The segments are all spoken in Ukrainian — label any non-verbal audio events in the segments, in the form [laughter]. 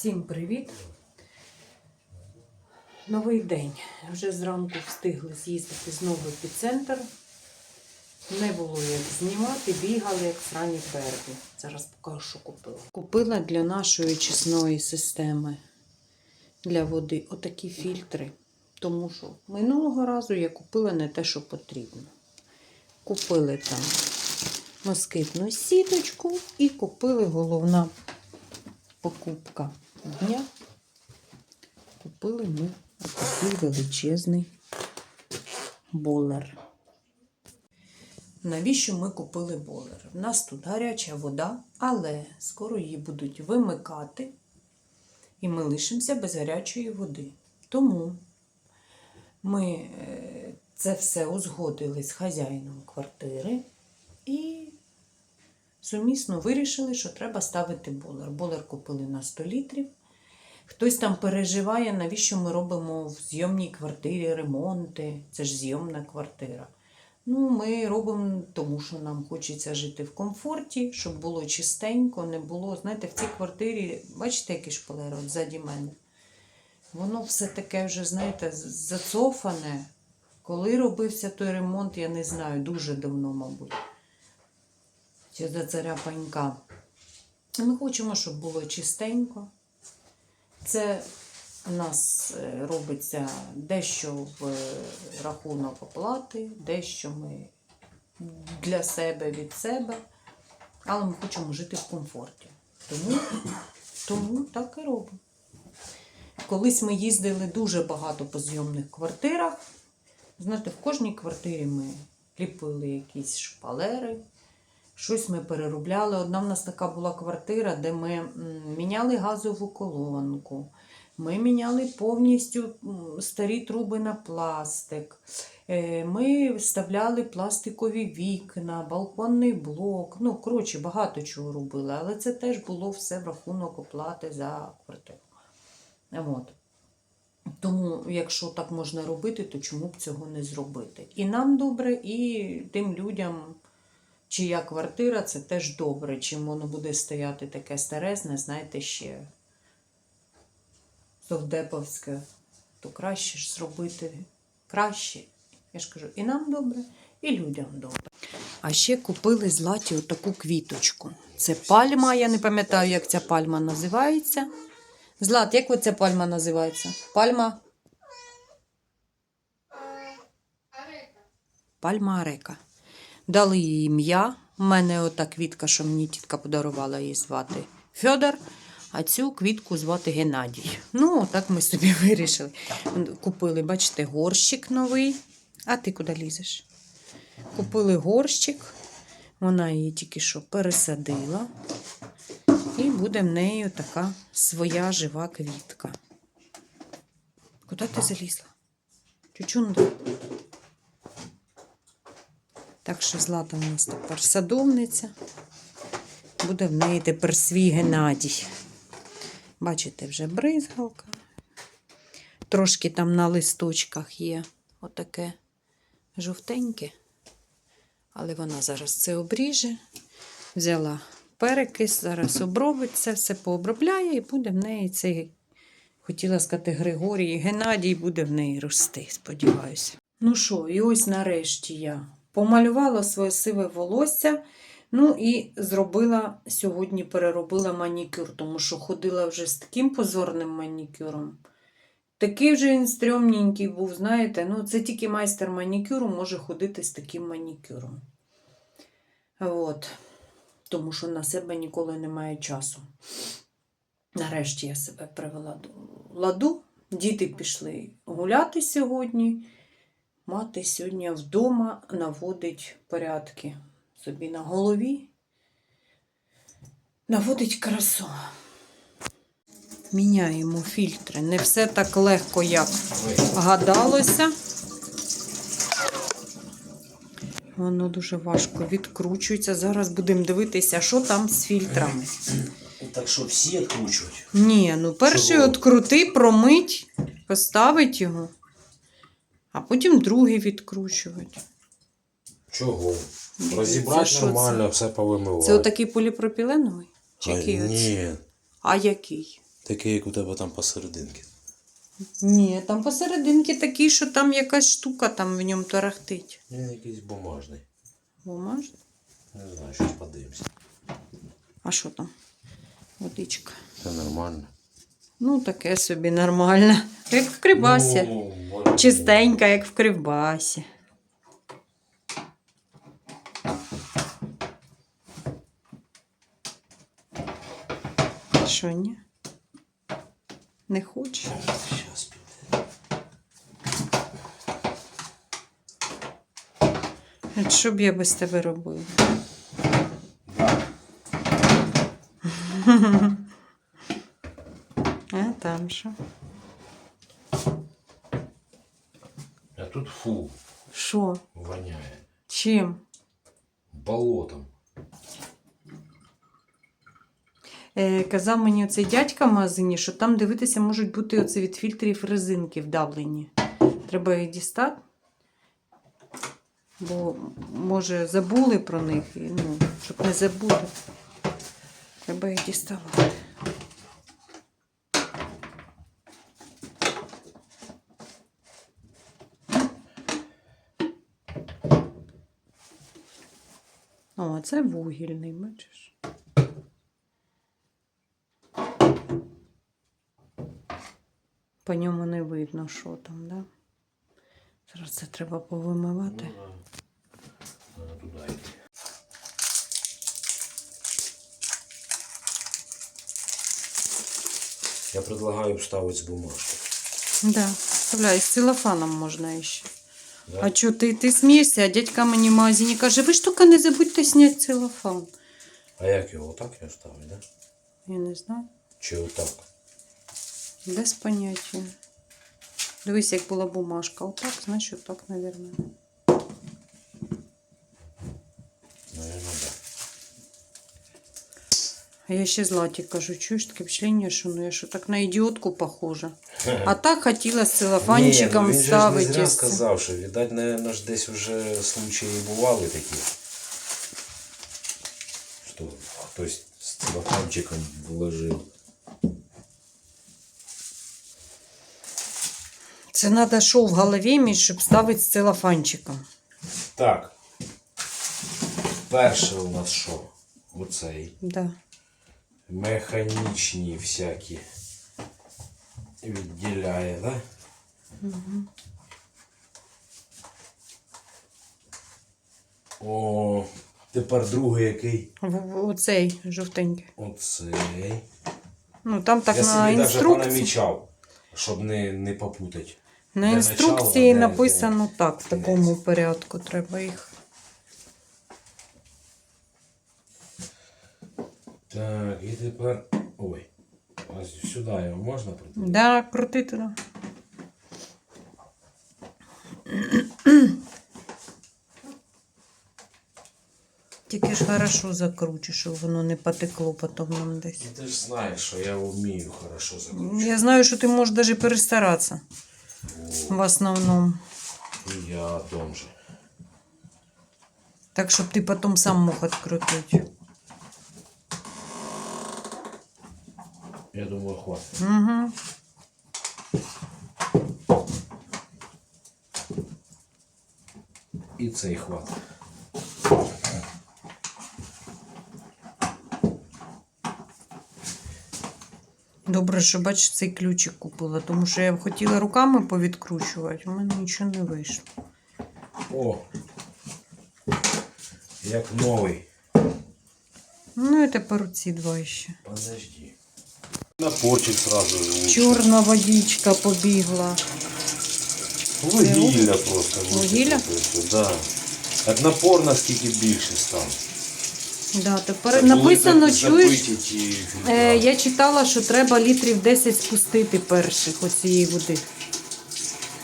Всім привіт! Новий день. Вже зранку встигли з'їздити знову в епіцентр. Не було як знімати, бігали як срані перді. Зараз покажу, що купила. Купила для нашої чесної системи для води отакі фільтри. Тому що минулого разу я купила не те, що потрібно. Купили там москитну сіточку і купили головна покупка дня. Купили ми такий величезний болер. Навіщо ми купили болер? У нас тут гаряча вода, але скоро її будуть вимикати, і ми лишимося без гарячої води. Тому ми е, це все узгодили з хазяїном квартири і сумісно вирішили, що треба ставити болер. Болер купили на 100 літрів. Хтось там переживає, навіщо ми робимо в зйомній квартирі ремонти. Це ж зйомна квартира. Ну, ми робимо, тому що нам хочеться жити в комфорті, щоб було чистенько, не було. Знаєте, в цій квартирі, бачите, який шпалер от ззаді мене. Воно все таке вже, знаєте, зацофане. Коли робився той ремонт, я не знаю, дуже давно, мабуть. Чи за царя панька. Ми хочемо, щоб було чистенько. Це у нас е, робиться дещо в е, рахунок оплати, дещо ми для себе від себе, але ми хочемо жити в комфорті. Тому, тому так і робимо. Колись ми їздили дуже багато по зйомних квартирах. Знаєте, в кожній квартирі ми ліпили якісь шпалери, щось ми переробляли. Одна в нас така була квартира, де ми міняли газову колонку. Ми міняли повністю старі труби на пластик. Е, Ми вставляли пластикові вікна, балконний блок. Ну, коротше, багато чого робили, але це теж було все в рахунок оплати за квартиру. От. Тому, якщо так можна робити, то чому б цього не зробити? І нам добре, і тим людям, чия квартира, це теж добре. Чим воно буде стояти таке старезне, знаєте, ще совдеповське, то краще ж зробити краще. Я ж кажу, і нам добре, і людям добре. А ще купили златі отаку квіточку. Це пальма, я не пам'ятаю, як ця пальма називається. Злат, як оця пальма називається? Пальма. Пальма Арека. Дали їй ім'я. У мене ота квітка, що мені тітка подарувала її звати Фьодор, а цю квітку звати Геннадій. Ну, так ми собі [laughs] вирішили. Купили, бачите, горщик новий. А ти куди лізеш? Купили горщик. Вона її тільки що пересадила. І буде в неї така своя жива квітка. Куди ти залізла? Чучунда. Так що Злата у нас тепер садовниця. Буде в неї тепер свій Геннадій. Бачите, вже бризгалка. Трошки там на листочках є отаке жовтеньке. Але вона зараз це обріже. Взяла перекис, зараз обробить це, все пообробляє і буде в неї цей, хотіла сказати, Григорій, Геннадій буде в неї рости, сподіваюся. Ну що, і ось нарешті я помалювала своє сиве волосся. Ну і зробила сьогодні, переробила манікюр, тому що ходила вже з таким позорним манікюром. Такий вже він стрьомненький був, знаєте, ну це тільки майстер манікюру може ходити з таким манікюром. От. Тому що на себе ніколи немає часу. Нарешті я себе привела до ладу. Діти пішли гуляти сьогодні. Мати сьогодні вдома наводить порядки собі на голові. Наводить красу. Міняємо фільтри. Не все так легко, як гадалося. Воно дуже важко відкручується. Зараз будемо дивитися, що там з фільтрами. Так що всі відкручують. Ні, ну перший открути, промить, поставить його, а потім другий відкручувати. Чого? Розібрати що нормально, все повимивати. Це отакий поліпропіленовий? Чи А, який оце? Ні, А який? Такий, як у тебе там посерединки. Ні, там посерединки такі, що там якась штука там в ньому тарахтить. Він якийсь бумажний. Бумажна? Не знаю, щось подивимося. А що там? Водичка. Це нормально. Ну, таке собі нормально. Як в Кривбасі. Ну, Чистенька, як в Кривбасі. Що, ні? Не хочеш? Щас піде. Що б я без тебе робила? А? А тут фу, Що? воняє. Чим? Болотом. Е, казав мені цей дядька в магазині, що там дивитися можуть бути оце від фільтрів резинки вдавлені. Треба їх дістати. Бо, може, забули про них, і, ну, щоб не забули. Треба їх діставати. О, це вугільний, бачиш? По ньому не видно, що там, да? Зараз це треба повимивати. Ну, йти. Я предлагаю вставити з бумажки. Да, вставляй, з целофаном можна ще. А чого ти, ти смієшся, а дядька мені в магазині каже, ви ж тільки не забудьте зняти целофан. А як його отак я вставити, да? Я не знаю, Чи отак? без поняття. Дивись, як була бумажка. Отак, значить, отак, да. А я ще Златі кажу, чуєш таке впечатлення, що ну я що так на ідіотку похожа. А так хотіла з целофанчиком Ні, ну він же ж не ставити. зря сказав, що, видать, наверное, ж десь вже случаї бували такі. Що хтось з целофанчиком вложив. Це треба що в голові між, щоб ставити з целофанчиком. Так. Перше у нас що? Оцей. Да. Механічні всякі. Відділяє, да? О, тепер другий який? В- Оцей жовтенький. Оцей. Ну там так Я на собі навіть інструкції. понамічав, щоб не, не попутати. На Де інструкції начало, де- написано так, в такому порядку треба їх. Так, і тепер. Ой. Ось сюди його можна прийти? Да, крути туди. Тільки ж хорошо закручу, щоб воно не потекло потім нам десь. Ну, ти ж знаєш, що я вмію хорошо закручувати. Я знаю, що ти можеш навіть перестаратися в основному. І я о том же. Так, щоб ти потім сам мог відкрутити. Я думаю, хватить. Угу. І цей хватить. Добре, що бачиш, цей ключик купила, тому що я хотіла руками повідкручувати, у мене нічого не вийшло. О! Як новий. Ну і тепер ці два ще. Подожди. Напорчик сразу же лучше. Чорна водичка побігла. Вугілля просто. Вугілля? Да. Напор наскільки більше став. Да, тепер написано, чуєш, е, я читала, що треба літрів 10 спустити перших оцієї води.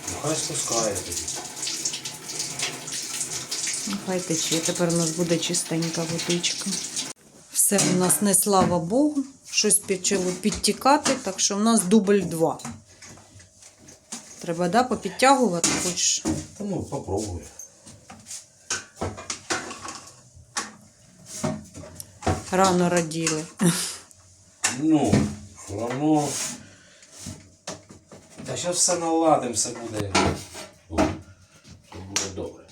Ну, хай спускає тоді. Ну, Хай тече, тепер у нас буде чистенька водичка. Все у нас не слава Богу, щось почало підтікати, так що в нас дубль 2. Треба, да, попідтягувати хочеш? Ну, попробуй. Рано раділи. Ну, Воно. Та зараз все наладимо, все буде. Все буде добре.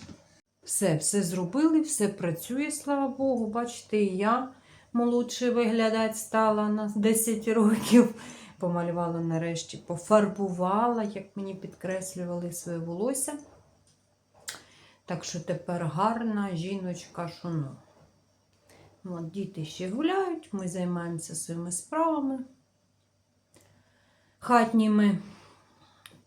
Все, все зробили, все працює, слава Богу. Бачите, і я молодше виглядати стала на 10 років. Помалювала нарешті, пофарбувала, як мені підкреслювали своє волосся. Так що тепер гарна жіночка шуно. От, діти ще гуляють, ми займаємося своїми справами. Хатніми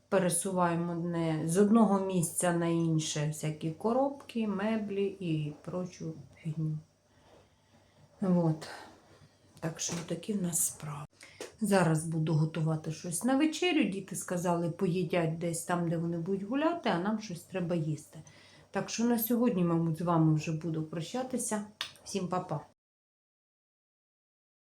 пересуваємо не з одного місця на інше всякі коробки, меблі і прочу фігню. От. Так що такі в нас справи. Зараз буду готувати щось на вечерю. Діти сказали, поїдять десь там, де вони будуть гуляти, а нам щось треба їсти. Так що на сьогодні, мабуть, з вами вже буду прощатися. Всім па-па.